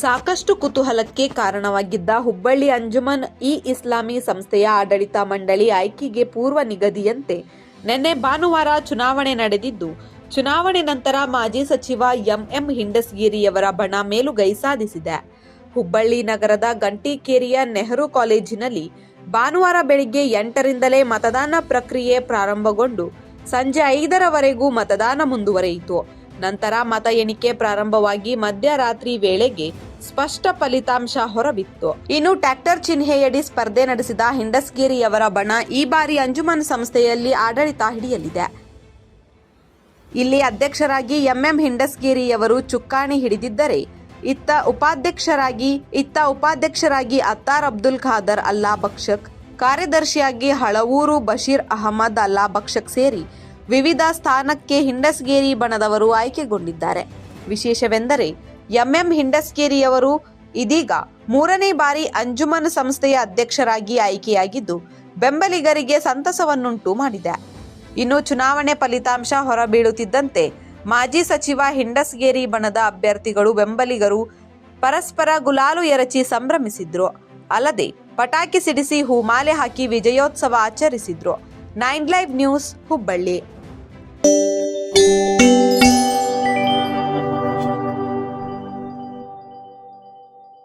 ಸಾಕಷ್ಟು ಕುತೂಹಲಕ್ಕೆ ಕಾರಣವಾಗಿದ್ದ ಹುಬ್ಬಳ್ಳಿ ಅಂಜುಮನ್ ಇ ಇಸ್ಲಾಮಿ ಸಂಸ್ಥೆಯ ಆಡಳಿತ ಮಂಡಳಿ ಆಯ್ಕೆಗೆ ಪೂರ್ವ ನಿಗದಿಯಂತೆ ನಿನ್ನೆ ಭಾನುವಾರ ಚುನಾವಣೆ ನಡೆದಿದ್ದು, ಚುನಾವಣೆ ನಂತರ ಮಾಜಿ ಸಚಿವ ಎಂಎಂ ಹಿಂಡಸ್ಗಿರಿಯವರ ಬಣ ಮೇಲುಗೈ ಸಾಧಿಸಿದೆ. ಹುಬ್ಬಳ್ಳಿ ನಗರದ ಗಂಟಿಕೇರಿಯ ನೆಹರು ಕಾಲೇಜಿನಲ್ಲಿ ಭಾನುವಾರ ಬೆಳಿಗ್ಗೆ ಎಂಟರಿಂದಲೇ ಮತದಾನ ಪ್ರಕ್ರಿಯೆ ಪ್ರಾರಂಭಗೊಂಡು, ಸಂಜೆ ಐದರವರೆಗೂ ಮತದಾನ ಮುಂದುವರೆಯಿತು. ನಂತರ ಮತ ಎಣಿಕೆ ಪ್ರಾರಂಭವಾಗಿ ಮಧ್ಯರಾತ್ರಿ ವೇಳೆಗೆ ಸ್ಪಷ್ಟ ಫಲಿತಾಂಶ ಹೊರಬಿತ್ತು. ಇನ್ನು ಟ್ರ್ಯಾಕ್ಟರ್ ಚಿಹ್ನೆಯಡಿ ಸ್ಪರ್ಧೆ ನಡೆಸಿದ ಹಿಂಡಸ್ಗೇರಿಯವರ ಬಣ ಈ ಬಾರಿ ಅಂಜುಮನ್ ಸಂಸ್ಥೆಯಲ್ಲಿ ಆಡಳಿತ ಹಿಡಿಯಲಿದೆ. ಇಲ್ಲಿ ಅಧ್ಯಕ್ಷರಾಗಿ ಎಂಎಂ ಹಿಂಡಸ್ಗೇರಿಯವರು ಚುಕ್ಕಾಣಿ ಹಿಡಿದಿದ್ದರೆ ಇತ್ತ ಉಪಾಧ್ಯಕ್ಷರಾಗಿ ಇತ್ತ ಉಪಾಧ್ಯಕ್ಷರಾಗಿ ಅತ್ತಾರ್ ಅಬ್ದುಲ್ ಖಾದರ್ ಅಲ್ಲಾ ಬಕ್ಷಕ್, ಕಾರ್ಯದರ್ಶಿಯಾಗಿ ಹಳವೂರು ಬಶೀರ್ ಅಹಮದ್ ಅಲ್ಲಾ ಬಕ್ಷಕ್ ಸೇರಿ ವಿವಿಧ ಸ್ಥಾನಕ್ಕೆ ಹಿಂಡಸ್ಗೇರಿ ಬಣದವರು ಆಯ್ಕೆಗೊಂಡಿದ್ದಾರೆ. ವಿಶೇಷವೆಂದರೆ ಎಂಎಂ ಹಿಂಡಸ್ಕೇರಿಯವರು ಇದೀಗ ಮೂರನೇ ಬಾರಿ ಅಂಜುಮನ್ ಸಂಸ್ಥೆಯ ಅಧ್ಯಕ್ಷರಾಗಿ ಆಯ್ಕೆಯಾಗಿದ್ದು, ಬೆಂಬಲಿಗರಿಗೆ ಸಂತಸವನ್ನುಂಟು ಮಾಡಿದೆ. ಇನ್ನು ಚುನಾವಣೆ ಫಲಿತಾಂಶ ಹೊರಬೀಳುತ್ತಿದ್ದಂತೆ ಮಾಜಿ ಸಚಿವ ಹಿಂಡಸ್ಗೇರಿ ಬಣದ ಅಭ್ಯರ್ಥಿಗಳು ಬೆಂಬಲಿಗರು ಪರಸ್ಪರ ಗುಲಾಲು ಎರಚಿ ಸಂಭ್ರಮಿಸಿದ್ರು. ಅಲ್ಲದೆ ಪಟಾಕಿ ಸಿಡಿಸಿ ಹೂಮಾಲೆ ಹಾಕಿ ವಿಜಯೋತ್ಸವ ಆಚರಿಸಿದ್ರು. Nine live news Hubballi.